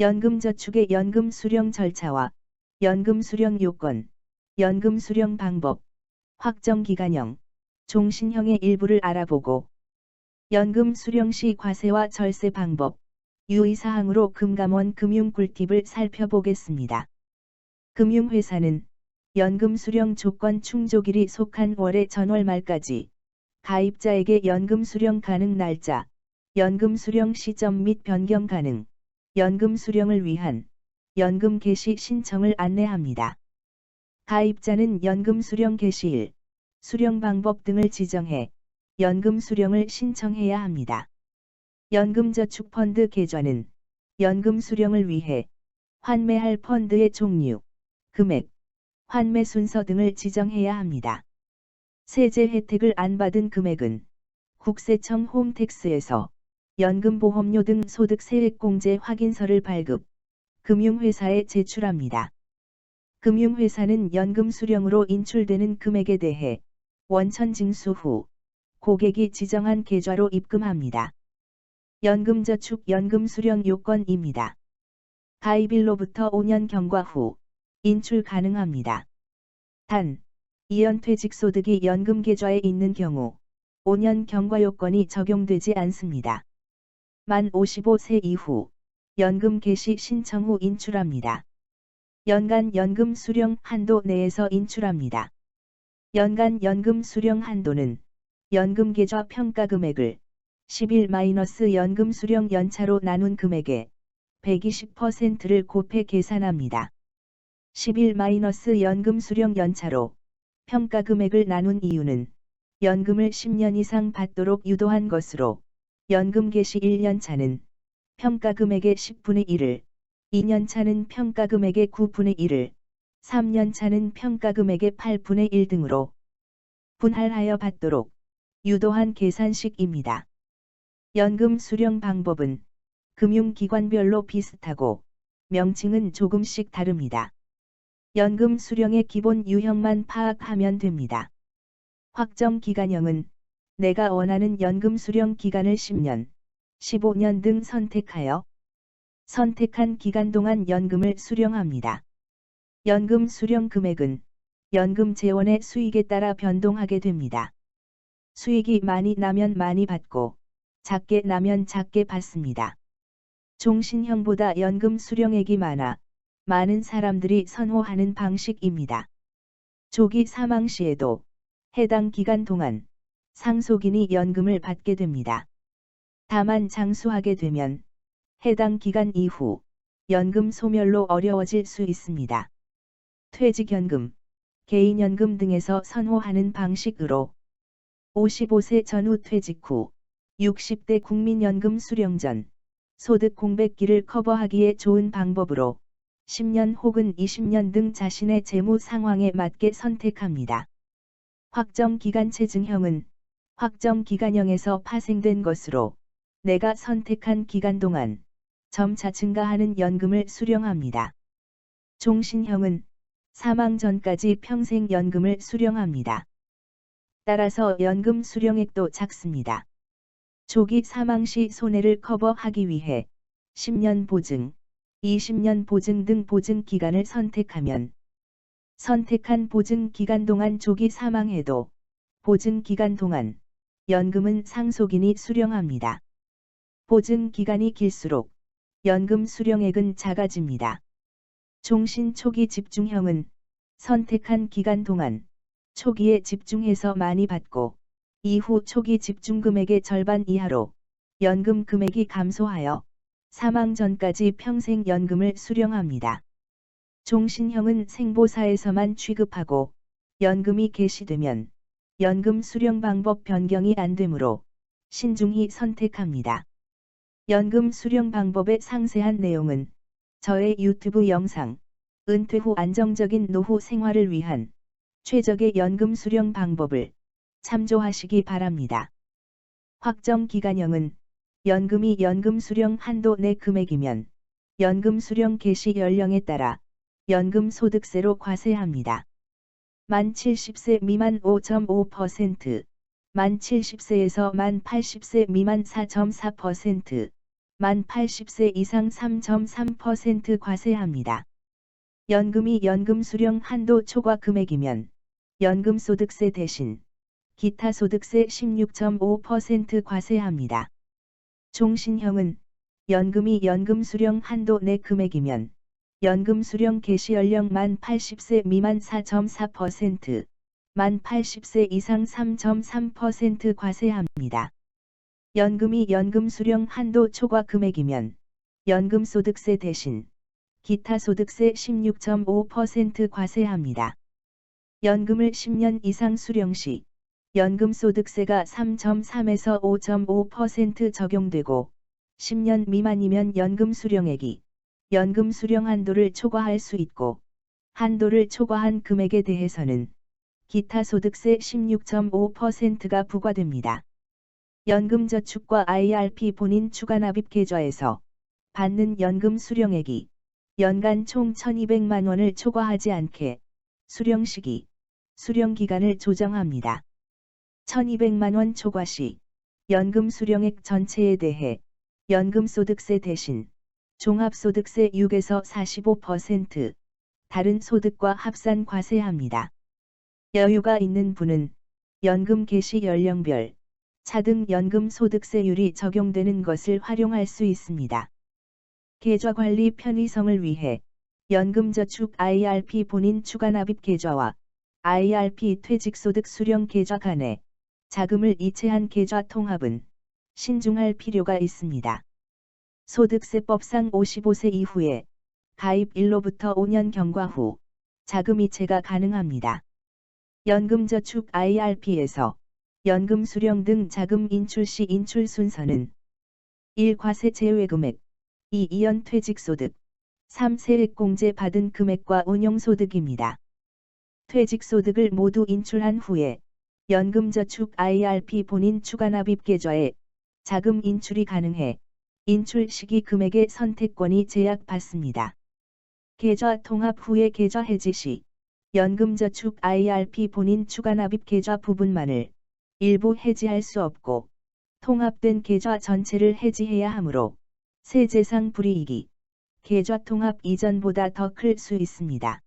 연금저축의 연금 수령 절차와 연금 수령 요건, 연금 수령 방법, 확정 기간형, 종신형의 일부를 알아보고 연금 수령 시 과세와 절세 방법, 유의사항으로 금감원 금융 꿀팁을 살펴보겠습니다. 금융회사는 연금 수령 조건 충족일이 속한 월의 전월 말까지 가입자에게 연금 수령 가능 날짜, 연금 수령 시점 및 변경 가능, 연금 수령을 위한 연금 개시 신청을 안내합니다. 가입자는 연금 수령 개시일, 수령 방법 등을 지정해 연금 수령을 신청해야 합니다. 연금저축펀드 계좌는 연금 수령을 위해 환매할 펀드의 종류, 금액, 환매 순서 등을 지정해야 합니다. 세제 혜택을 안 받은 금액은 국세청 홈택스에서 연금보험료 등 소득세액공제 확인서를 발급, 금융회사에 제출합니다. 금융회사는 연금 수령으로 인출되는 금액에 대해 원천 징수 후 고객이 지정한 계좌로 입금합니다. 연금저축 연금 수령 요건입니다. 가입일로부터 5년 경과 후 인출 가능합니다. 단, 이연퇴직 소득이 연금 계좌에 있는 경우 5년 경과 요건이 적용되지 않습니다. 만 55세 이후 연금 개시 신청 후 인출합니다. 연간 연금 수령 한도 내에서 인출합니다. 연간 연금 수령 한도는 연금 계좌 평가 금액을 11- 연금 수령 연차로 나눈 금액의 120%를 곱해 계산합니다. 11- 연금 수령 연차로 평가 금액을 나눈 이유는 연금을 10년 이상 받도록 유도한 것으로 연금 개시 1년 차는 평가 금액의 10분의 1을, 2년 차는 평가 금액의 9분의 1을, 3년 차는 평가 금액의 8분의 1 등으로 분할하여 받도록 유도한 계산식입니다. 연금 수령 방법은 금융기관별로 비슷하고 명칭은 조금씩 다릅니다. 연금 수령의 기본 유형만 파악하면 됩니다. 확정 기간형은 내가 원하는 연금 수령 기간을 10년, 15년 등 선택하여 선택한 기간 동안 연금을 수령합니다. 연금 수령 금액은 연금 재원의 수익에 따라 변동하게 됩니다. 수익이 많이 나면 많이 받고 작게 나면 작게 받습니다. 종신형보다 연금 수령액이 많아 많은 사람들이 선호하는 방식입니다. 조기 사망 시에도 해당 기간 동안 상속인이 연금을 받게 됩니다. 다만 장수하게 되면 해당 기간 이후 연금 소멸로 어려워질 수 있습니다. 퇴직연금, 개인연금 등에서 선호하는 방식으로 55세 전후 퇴직 후 60대 국민연금 수령 전 소득 공백기를 커버하기에 좋은 방법으로 10년 혹은 20년 등 자신의 재무 상황에 맞게 선택합니다. 확정 기간 체증형은 확정 기간형에서 파생된 것으로 내가 선택한 기간 동안 점차 증가하는 연금을 수령합니다. 종신형은 사망 전까지 평생 연금을 수령합니다. 따라서 연금 수령액도 작습니다. 조기 사망 시 손해를 커버하기 위해 10년 보증, 20년 보증 등 보증 기간을 선택하면 선택한 보증 기간 동안 조기 사망해도 보증 기간 동안 연금은 상속인이 수령합니다. 보증 기간이 길수록 연금 수령액은 작아집니다. 종신 초기 집중형은 선택한 기간 동안 초기에 집중해서 많이 받고 이후 초기 집중 금액의 절반 이하로 연금 금액이 감소하여 사망 전까지 평생 연금을 수령합니다. 종신형은 생보사에서만 취급하고 연금이 개시되면 연금 수령 방법 변경이 안 되므로 신중히 선택합니다. 연금 수령 방법의 상세한 내용은 저의 유튜브 영상 은퇴 후 안정적인 노후 생활을 위한 최적의 연금 수령 방법을 참조하시기 바랍니다. 확정 기간형은 연금이 연금 수령 한도 내 금액이면 연금 수령 개시 연령에 따라 연금 소득세로 과세합니다. 만 70세 미만 5.5%, 만 70세에서 만 80세 미만 4.4%, 만 80세 이상 3.3% 과세합니다. 연금이 연금 수령 한도 초과 금액이면 연금소득세 대신 기타 소득세 16.5% 과세합니다. 종신형은 연금이 연금 수령 한도 내 금액이면 연금 수령 개시 연령 만 80세 미만 4.4%, 만 80세 이상 3.3% 과세합니다. 연금이 연금 수령 한도 초과 금액이면 연금 소득세 대신 기타 소득세 16.5% 과세합니다. 연금을 10년 이상 수령 시 연금 소득세가 3.3에서 5.5% 적용되고 10년 미만이면 연금 수령액이 연금 수령 한도를 초과할 수 있고 한도를 초과한 금액에 대해서는 기타 소득세 16.5%가 부과됩니다. 연금저축과 IRP 본인 추가납입 계좌에서 받는 연금 수령액이 연간 총 1200만 원을 초과하지 않게 수령 시기, 수령 기간을 조정합니다. 1200만 원 초과 시 연금 수령액 전체에 대해 연금소득세 대신 종합소득세 6에서 45%, 다른 소득과 합산 과세합니다. 여유가 있는 분은 연금 개시 연령별, 차등 연금 소득세율이 적용되는 것을 활용할 수 있습니다. 계좌 관리 편의성을 위해 연금저축 IRP 본인 추가납입 계좌와 IRP 퇴직소득 수령 계좌 간에 자금을 이체한 계좌 통합은 신중할 필요가 있습니다. 소득세법상 55세 이후에 가입 1로부터 5년 경과 후 자금 이체가 가능합니다. 연금저축 IRP에서 연금 수령 등 자금 인출 시 인출 순서는 1. 과세 제외 금액 2. 이연 퇴직 소득 3. 세액 공제 받은 금액과 운용 소득입니다. 퇴직 소득을 모두 인출한 후에 연금저축 IRP 본인 추가납입 계좌에 자금 인출이 가능해 인출 시기 금액의 선택권이 제약받습니다. 계좌 통합 후에 계좌 해지 시 연금저축 IRP 본인 추가 납입 계좌 부분만을 일부 해지할 수 없고 통합된 계좌 전체를 해지해야 하므로 세제상 불이익이 계좌 통합 이전보다 더 클 수 있습니다.